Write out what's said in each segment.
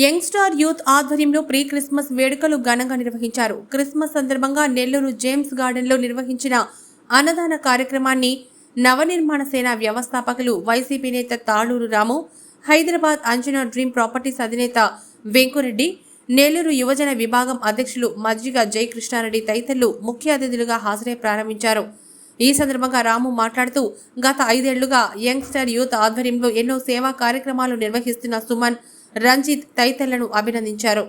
Youngster youth ఆధ్వర్యంలో pre Christmas వేడుకలు ఘనంగా నిర్వహించారు. క్రిస్మస్ సందర్భంగా నెల్లూరు జేమ్స్ గార్డెన్లో నిర్వహించిన అన్నదాన కార్యక్రమాన్ని నవనిర్మాణ సేన వ్యవస్థాపకులు వైసీపీ నేత తాళూరు రాము హైదరాబాద్ అంజనా డ్రీమ్ ప్రాపర్టీస్ అధినేత వెంకురెడ్డి నెల్లూరు యువజన విభాగం అధ్యక్షులు మజ్జిగ జయకృష్ణారెడ్డి తదితరులు ముఖ్య అతిథులుగా హాజరై ప్రారంభించారు. ఈ సందర్భంగా రాము మాట్లాడుతూ గత ఐదేళ్ళుగా యంగ్స్టర్ యూత్ ఆధ్వర్యంలో ఎన్నో సేవా కార్యక్రమాలు నిర్వహిస్తున్న సుమన్ రంజిత్ తదితరులను అభినందించారు.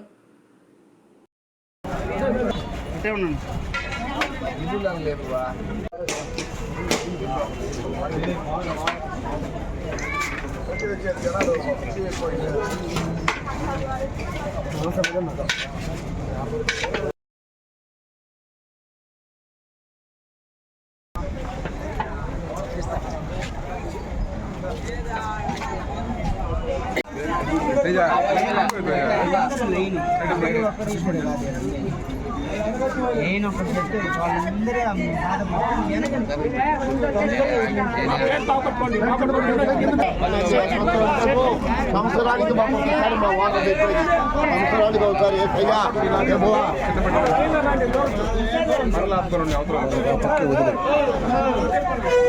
నేను ఒకటి చెప్తే వాళ్ళందరూ సంవత్సరానికి సంవత్సరానికి ఒకసారి ఏ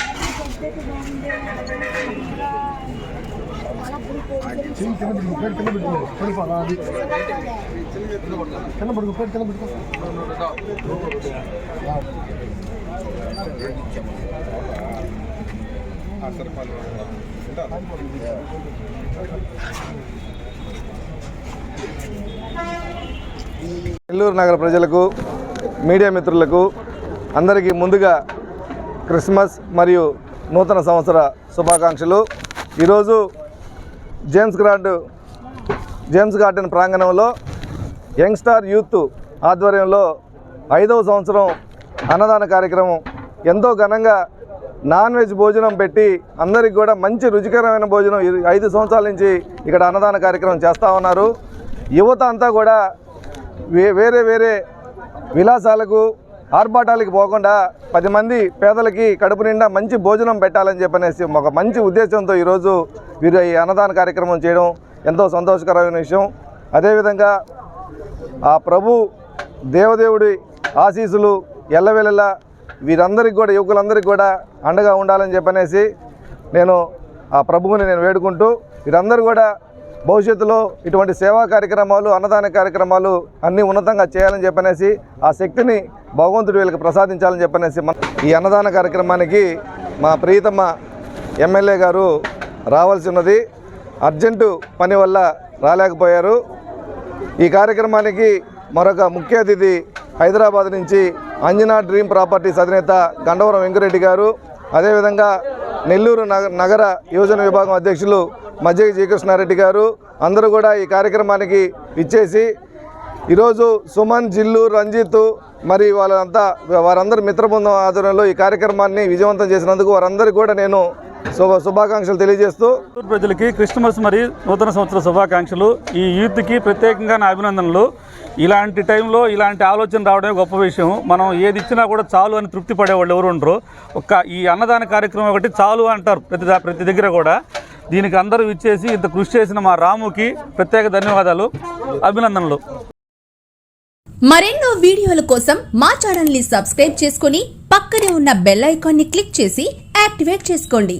కింద పెట్టుకో పేరు కింద పెట్టుకో అది కింద పేరు కింద పెట్టుకో నెల్లూరు నగర ప్రజలకు మీడియా మిత్రులకు అందరికీ ముందుగా క్రిస్మస్ మరియు నూతన సంవత్సర శుభాకాంక్షలు. ఈరోజు జేమ్స్ గార్డ్ జేమ్స్ గార్డెన్ ప్రాంగణంలో యంగ్స్టార్ యూత్ ఆధ్వర్యంలో ఐదవ సంవత్సరం అన్నదాన కార్యక్రమం. ఎంతో ఘనంగా నాన్ వెజ్ భోజనం పెట్టి అందరికి కూడా మంచి రుచికరమైన భోజనం ఐదు సంవత్సరాల నుంచి ఇక్కడ అన్నదాన కార్యక్రమం చేస్తూ ఉన్నారు. యువత అంతా కూడా వే వేరే వేరే విలాసాలకు ఆర్భాటాలకి పోకుండా పది మంది పేదలకి కడుపు నిండా మంచి భోజనం పెట్టాలని చెప్పనేసి ఒక మంచి ఉద్దేశంతో ఈరోజు వీరు ఈ అన్నదాన కార్యక్రమం చేయడం ఎంతో సంతోషకరమైన విషయం. అదేవిధంగా ఆ ప్రభు దేవదేవుడి ఆశీస్సులు ఎల్లవెల్లలా వీరందరికీ కూడా యువకులందరికీ కూడా అండగా ఉండాలని చెప్పనేసి నేను ఆ ప్రభువుని నేను వేడుకుంటూ వీరందరూ కూడా భవిష్యత్తులో ఇటువంటి సేవా కార్యక్రమాలు అన్నదాన కార్యక్రమాలు అన్నీ ఉన్నతంగా చేయాలని చెప్పనేసి ఆ శక్తిని భగవంతుడు వీళ్ళకి ప్రసాదించాలని చెప్పనేసి మన ఈ అన్నదాన కార్యక్రమానికి మా ప్రియతమ ఎమ్మెల్యే గారు రావాల్సి ఉన్నది. అర్జెంటు పని వల్ల రాలేకపోయారు. ఈ కార్యక్రమానికి మరొక ముఖ్య అతిథి హైదరాబాద్ నుంచి అంజనా డ్రీమ్ ప్రాపర్టీస్ అధినేత గండవరం వెంకరెడ్డి గారు అదేవిధంగా నెల్లూరు నగ నగర యువజన విభాగం అధ్యక్షులు మజ్జిగ శ్రీకృష్ణారెడ్డి గారు అందరూ కూడా ఈ కార్యక్రమానికి ఇచ్చేసి ఈరోజు సుమన్ జిల్లు రంజిత్ మరి వాళ్ళంతా వారందరూ మిత్రబృందం ఆధ్వర్యంలో ఈ కార్యక్రమాన్ని విజయవంతం చేసినందుకు వారందరికీ కూడా నేను శుభ శుభాకాంక్షలు తెలియజేస్తూ ప్రజలకి క్రిస్మస్ మరియు నూతన సంవత్సర శుభాకాంక్షలు. ఈ యూత్కి ప్రత్యేకంగా నా అభినందనలు. ఇలాంటి టైంలో ఇలాంటి ఆలోచన రావడమే గొప్ప విషయం. మనం ఏది ఇచ్చినా కూడా చాలు అని తృప్తి పడేవాళ్ళు ఎవరు ఉండరు. ఒక్క ఈ అన్నదాన కార్యక్రమం ఒకటి చాలు అంటారు ప్రతి దా- ప్రతి దగ్గర కూడా. దీనికి అందరూ ఇచ్చేసి ఇంత కృషి చేసిన మా రాముకి ప్రత్యేక ధన్యవాదాలు అభినందనలు. మరెన్నో వీడియోల కోసం మా ఛానల్ని సబ్స్క్రైబ్ చేసుకుని పక్కనే ఉన్న బెల్ ఐకాన్ని క్లిక్ చేసి యాక్టివేట్ చేసుకోండి.